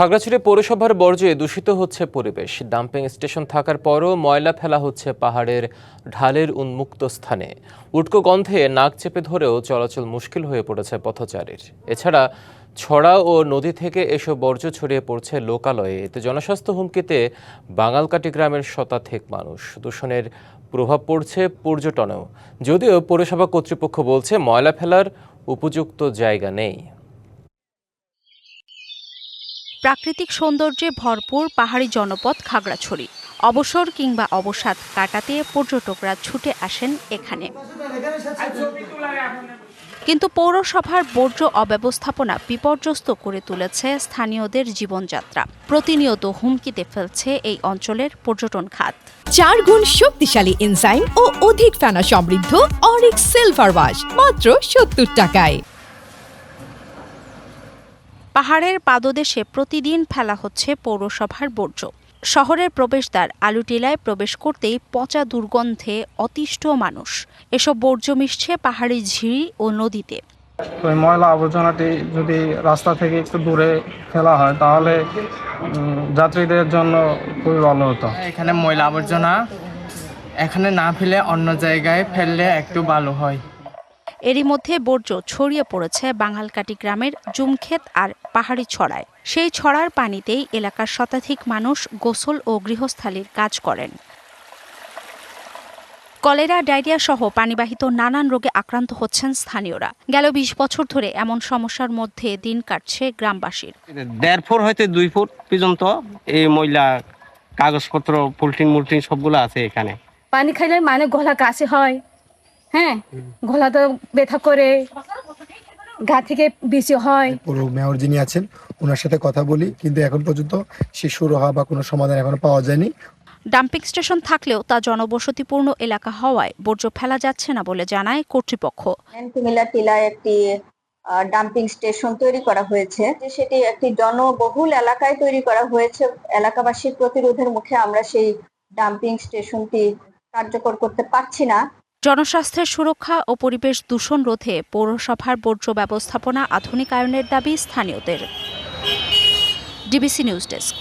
খাগড়াছড়ি পৌরসভার বর্জ্যে দূষিত হচ্ছে পরিবেশ। ডাম্পিং স্টেশন থাকার পরও ময়লা ফেলা হচ্ছে পাহাড়ের ঢালের উন্মুক্ত স্থানে। উটকো গন্ধে নাক চেপে ধরেও চলাচল মুশকিল হয়ে পড়েছে পথচারীর। এছাড়া ছড়া ও নদী থেকে এসব বর্জ্য ছড়িয়ে পড়ছে লোকালয়ে। এতে জনস্বাস্থ্য হুমকিতে বাঙালকাটি গ্রামের শতাধিক মানুষ। দূষণের প্রভাব পড়ছে পর্যটনেও। যদিও পৌরসভা কর্তৃপক্ষ বলছে ময়লা ফেলার উপযুক্ত জায়গা নেই। প্রাকৃতিক সৌন্দর্যে ভরপুর পাহাড়ি জনপদ খাগড়াছড়ি। অবসর কিংবা অবসাদ কাটাতে পর্যটকরা ছুটে আসেন এখানে। কিন্তু পৌরসভার বর্জ্য অব্যবস্থাপনা বিপর্যস্ত করে তুলেছে স্থানীয়দের জীবনযাত্রা। প্রতিনিয়ত হুমকিতে ফেলছে এই অঞ্চলের পর্যটন খাত। চার গুণ শক্তিশালী এনজাইম ও অধিক ফেনা সমৃদ্ধ অরিক্স সিলভার ওয়াশ, মাত্র সত্তর টাকায়। পাহাড়ের পাদদেশে প্রতিদিন ফেলা হচ্ছে পৌরসভার বর্জ্য। শহরের প্রবেশদ্বার আলুটিলায় প্রবেশ করতেই পচা দুর্গন্ধে অতিষ্ঠ মানুষ। এসব বর্জ্য মিশছে পাহাড়ি ঝিরি ও নদীতে। তো ময়লা আবর্জনাটি যদি রাস্তা থেকে একটু দূরে ফেলা হয় তাহলে যাত্রীদের জন্য খুবই ভালো হতো। এখানে ময়লা আবর্জনা এখানে না ফেলে অন্য জায়গায় ফেললে একটু ভালো হয়। এরই মধ্যে বর্জ্য ছড়িয়ে পড়েছে বাঙালকাটি গ্রামের জুমক্ষেত আর পাহাড়ি ছড়ায়। সেই ছড়ার পানিতেই এলাকার শতাধিক মানুষ গোসল ও গৃহস্থালির কাজ করেন। কলেরা ডায়রিয়া সহ পানিবাহিত নানান রোগে আক্রান্ত হচ্ছেন স্থানীয়রা। গেল বিশ বছর ধরে এমন সমস্যার মধ্যে দিন কাটছে গ্রামবাসীর। দেড় ফুট হইতে দুই ফুট পর্যন্ত এই ময়লা কাগজপত্র পোলট্রিন মুলট্রিন সবগুলো আছে এখানে। পানি খাইলে মানে গলা কাশি হয়। হ্যাঁ গলা তো ব্যথা করে গা থেকে বেশি হয়। পৌর মেয়র যিনি আছেন ওনার সাথে কথা বলি কিন্তু এখন পর্যন্ত সে শুরু হওয়া বা কোনো সমাধান এখনও পাওয়া যায়নি। ডাম্পিং স্টেশন থাকলেও তা জনবসতিপূর্ণ এলাকা হওয়ায় বর্জ্য ফেলা যাচ্ছে না বলে জানায় কর্তৃপক্ষ। কুমিল্লা টিলায় একটি ডাম্পিং স্টেশন তৈরি করা হয়েছে। যে সেটি একটি জনবহুল এলাকায় তৈরি করা হয়েছে। এলাকাবাসীর প্রতিরোধের মুখে আমরা সেই ডাম্পিং স্টেশনটি কার্যকর করতে পারছি না। জনস্বাস্থ্যের সুরক্ষা ও পরিবেশ দূষণ রোধে পৌরসভার বর্জ্য ব্যবস্থাপনা আধুনিকায়নের দাবি স্থানীয়দের। DBC news desk.